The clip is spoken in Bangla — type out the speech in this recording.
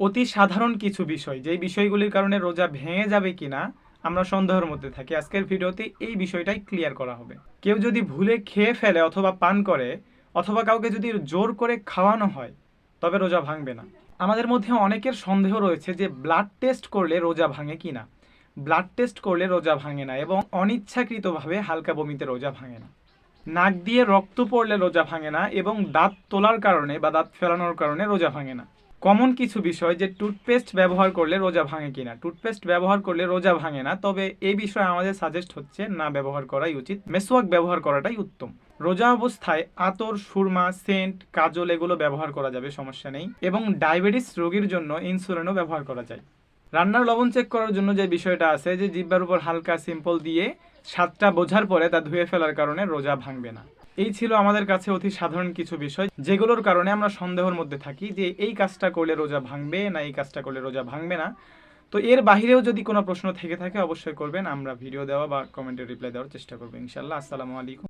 অতি সাধারণ কিছু বিষয়, যেই বিষয়গুলির কারণে রোজা ভেঙে যাবে কিনা আমরা সন্দেহের মধ্যে থাকি। আজকের ভিডিওতে এই বিষয়টাই ক্লিয়ার করা হবে। কেউ যদি ভুলে খেয়ে ফেলে অথবা পান করে, অথবা কাউকে যদি জোর করে খাওয়ানো হয়, তবে রোজা ভাঙবে না। আমাদের মধ্যে অনেকের সন্দেহ রয়েছে যে ব্লাড টেস্ট করলে রোজা ভাঙে কিনা। ব্লাড টেস্ট করলে রোজা ভাঙে না এবং অনিচ্ছাকৃতভাবে হালকা বমিতে রোজা ভাঙে না। নাক দিয়ে রক্ত পড়লে রোজা ভাঙে না এবং দাঁত তোলার কারণে বা দাঁত ফেলানোর কারণে রোজা ভাঙে না। কমন কিছু বিষয় যে টুথপেস্ট ব্যবহার করলে রোজা ভাঙে কিনা। টুথপেস্ট ব্যবহার করলে রোজা ভাঙে না, তবে এই বিষয়ে আমাদের সাজেস্ট হচ্ছে না ব্যবহার করাই উচিত। মেসওয়াক ব্যবহার করাটাই উত্তম। রোজা অবস্থায় আতর, সুরমা সেন্ট কাজল এগুলো ব্যবহার করা যাবে, সমস্যা নেই। এবং ডায়াবেটিস রোগীর জন্য ইনসুলিনও ব্যবহার করা যায়। রান্নার লবণ চেক করার জন্য যে বিষয়টা আছে যে জিব্বার উপর হালকা সিম্পল দিয়ে স্বাদটা বোঝার পরে তা ধুয়ে ফেলার কারণে রোজা ভাঙবে না। এই ছিল আমাদের কাছে অতি সাধারণ কিছু বিষয়, যেগুলোর কারণে আমরা সন্দেহের মধ্যে থাকি যে এই কাজটা করলে রোজা ভাঙবে না, এই কাজটা করলে রোজা ভাঙবে না। তো এর বাহিরেও যদি কোনো প্রশ্ন থেকে থাকে, অবশ্যই করবেন। আমরা ভিডিও দেওয়া বা কমেন্টে রিপ্লাই দেওয়ার চেষ্টা করব ইনশাল্লাহ আসসালামু আলাইকুম।